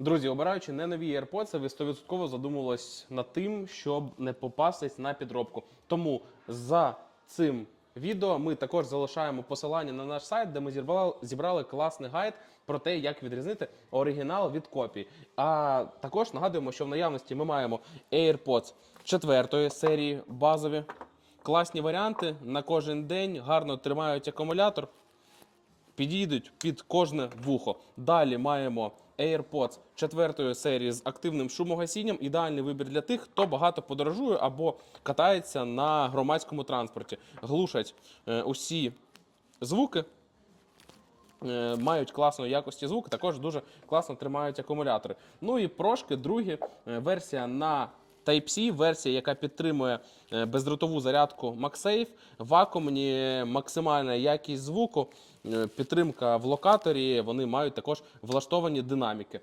Друзі, обираючи не нові AirPods, ви 100% задумувались над тим, щоб не попастись на підробку. Тому за цим відео ми також залишаємо посилання на наш сайт, де ми зібрали, зібрали класний гайд про те, як відрізнити оригінал від копії. А також нагадуємо, що в наявності ми маємо AirPods четвертої серії базові. Класні варіанти на кожен день, гарно тримають акумулятор підійдуть під кожне вухо. Далі маємо AirPods четвертої серії з активним шумогасінням. Ідеальний вибір для тих, хто багато подорожує або катається на громадському транспорті. Глушать е, усі звуки. е, Мають класної якості звук, також дуже класно тримають акумулятори. Ну і прошки, другі е, версія на Type-C, версія, яка підтримує е, бездротову зарядку MagSafe, вакуумні, максимальна якість звуку, е, підтримка в локаторі. Вони мають також влаштовані динаміки.